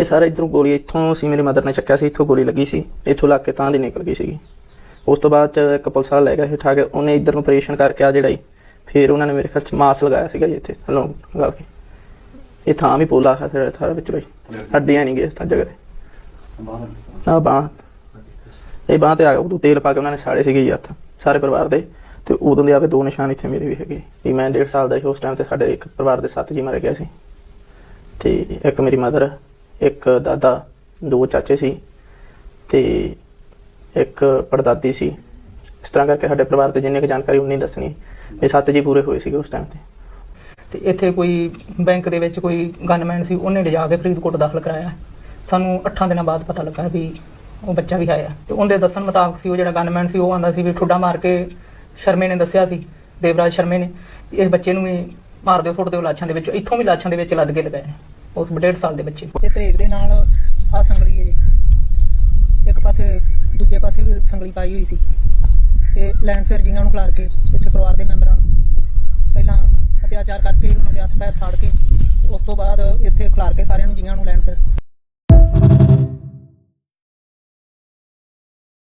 ਇਹ ਸਾਰਾ ਇਧਰੋਂ ਗੋਲੀ, ਇੱਥੋਂ ਸੀ, ਮੇਰੇ ਮਦਰ ਨੇ ਚੱਕਿਆ ਸੀ, ਇੱਥੋਂ ਗੋਲੀ ਲੱਗੀ ਸੀ, ਇੱਥੋਂ ਲੱਗ ਕੇ ਤਾਂ ਦੀ ਨਿਕਲ ਗਈ ਸੀਗੀ। ਉਸ ਤੋਂ ਬਾਅਦ ਚ ਇੱਕ ਪੁਲਿਸ ਵਾਲਾ ਲੈ ਗਿਆ ਸੀ, ਉਠਾ ਕੇ ਉਹਨੇ ਇਧਰ ਨੂੰ ਆਪਰੇਸ਼ਨ ਕਰਕੇ ਆ ਜਿਹੜਾ ਹੀ ਫਿਰ ਉਹਨਾਂ ਨੇ ਮੇਰੇ ਖਿਆਲ ਮਾਸ ਲਗਾਇਆ ਸੀਗਾ ਜੀ ਇੱਥੇ, ਹਲੋ, ਲਗਾ ਕੇ। ਇਹ ਥਾਂ ਵੀ ਪੋਲਾ ਹੈ ਫਿਰ ਥਾਂ ਵਿੱਚ ਬਈ, ਹੱਡੀਆਂ ਨਹੀਂ ਗਏ ਇਸ ਜਗ੍ਹਾ ਤੇ। ਆ ਬਾਂਹ। ਇਹ ਬਾਂਹ ਤੇ ਆ ਉਦੋਂ ਤੇਲ ਪਾ ਕੇ ਉਹਨਾਂ ਨੇ ਸਾੜੇ ਸੀਗੇ ਜੀ ਹੱਥ, ਸਾਰੇ ਪਰਿਵਾਰ ਦੇ। ਤੇ ਉਦੋਂ ਦੇ ਆਵੇ ਦੋ ਨਿਸ਼ਾਨ ਇੱਥੇ ਮੇਰੇ ਵੀ ਹੈਗੇ। ਵੀ ਮੈਂ 1.5 ਸਾਲ ਦਾ ਸੀ, ਉਸ ਟਾਈਮ ਤੇ ਸਾਡੇ ਇੱਕ ਪਰਿਵਾਰ ਦੇ ਸੱਤ ਜੀ ਮਾਰੇ ਗਏ ਸੀ। ਤੇ ਇੱਕ ਮੇਰੀ ਮਦਰ ਇੱਕ ਦਾਦਾ, ਦੋ ਚਾਚੇ ਸੀ ਤੇ ਇੱਕ ਪੜਦਾਦੀ ਸੀ। ਇਸ ਤਰ੍ਹਾਂ ਕਰਕੇ ਸਾਡੇ ਪਰਿਵਾਰ ਤੇ ਜਿੰਨੀ ਕੁ ਜਾਣਕਾਰੀ ਉਨੀ ਦੱਸਣੀ ਇਹ ਸੱਤ ਜੀ ਪੂਰੇ ਹੋਏ ਸੀਗੇ ਉਸ ਟਾਈਮ ਤੇ। ਤੇ ਇੱਥੇ ਕੋਈ ਬੈਂਕ ਦੇ ਵਿੱਚ ਕੋਈ ਗਨਮੈਨ ਸੀ, ਉਹਨੇ ਲਿਜਾ ਕੇ ਫਰੀਦਕੋਟ ਦਾਖਲ ਕਰਾਇਆ। ਸਾਨੂੰ 8 ਦਿਨਾਂ ਬਾਅਦ ਪਤਾ ਲੱਗਾ ਵੀ ਉਹ ਬੱਚਾ ਵੀ ਆਇਆ। ਤੇ ਉਹਦੇ ਦੱਸਣ ਮੁਤਾਬਕ ਸੀ, ਉਹ ਜਿਹੜਾ ਗਨਮੈਨ ਸੀ, ਉਹ ਆਂਦਾ ਸੀ ਵੀ ਠੁੱਡਾ ਮਾਰ ਕੇ ਸ਼ਰਮੇ ਨੇ ਦੱਸਿਆ ਸੀ, ਦੇਵਰਾਜ ਸ਼ਰਮੇ ਨੇ। ਇਹ ਬੱਚੇ ਨੂੰ ਵੀ ਮਾਰ ਦਿਓ, ਸੁੱਟ ਦਿਓ, ਲਾਸ਼ਾਂ ਦੇ ਵਿੱਚ, ਇੱਥੋਂ ਵੀ ਲਾਸ਼ਾਂ ਦੇ ਵਿੱਚ ਲੱਦ ਕੇ ਲਗਾਏ ਉਸ ਡੇਢ ਸਾਲ ਦੇ ਬੱਚੇ ਤੇ ਤਰੇਕ ਦੇ ਨਾਲ ਆ ਸੰਗਲੀ ਹੈ ਜੀ। ਇੱਕ ਪਾਸੇ, ਦੂਜੇ ਪਾਸੇ ਵੀ ਸੰਗਲੀ ਪਾਈ ਹੋਈ ਸੀ ਤੇ ਲੈਂਡ ਸਰਜੀਆਂ ਨੂੰ ਖਿਲਾਰ ਕੇ ਇੱਥੇ ਪਰਿਵਾਰ ਦੇ ਮੈਂਬਰਾਂ ਨੂੰ ਪਹਿਲਾਂ ਅਤਿਆਚਾਰ ਕਰਕੇ, ਉਹਨਾਂ ਦੇ ਹੱਥ ਪੈਰ ਸਾੜ ਕੇ, ਉਸ ਤੋਂ ਬਾਅਦ ਇੱਥੇ ਖਿਲਾਰ ਕੇ ਸਾਰਿਆਂ ਨੂੰ ਜੀਆਂ ਨੂੰ ਲੈਂਡ ਸਰ